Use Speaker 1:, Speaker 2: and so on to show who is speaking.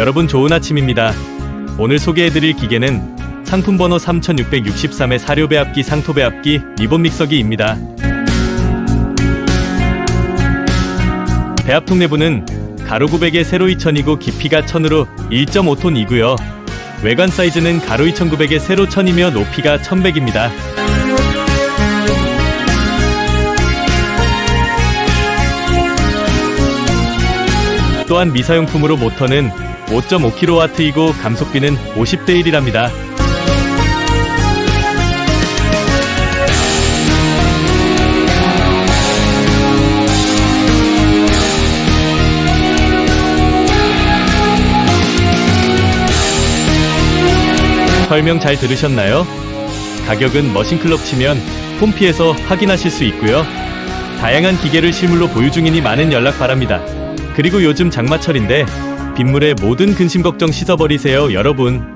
Speaker 1: 여러분 좋은 아침입니다. 오늘 소개해드릴 기계는 상품 번호 3663의 사료 배합기 상토 배합기 리본 믹서기입니다. 배합통 내부는 가로 900에 세로 2000이고 깊이가 1000으로 1.5톤이고요. 외관 사이즈는 가로 2900에 세로 1000이며 높이가 1100입니다. 또한 미사용품으로 모터는 5.5kW이고 감속비는 50대 1이랍니다. 설명 잘 들으셨나요? 가격은 머신클럽 치면 홈피에서 확인하실 수 있고요. 다양한 기계를 실물로 보유 중이니 많은 연락 바랍니다. 그리고 요즘 장마철인데 빗물에 모든 근심 걱정 씻어버리세요, 여러분.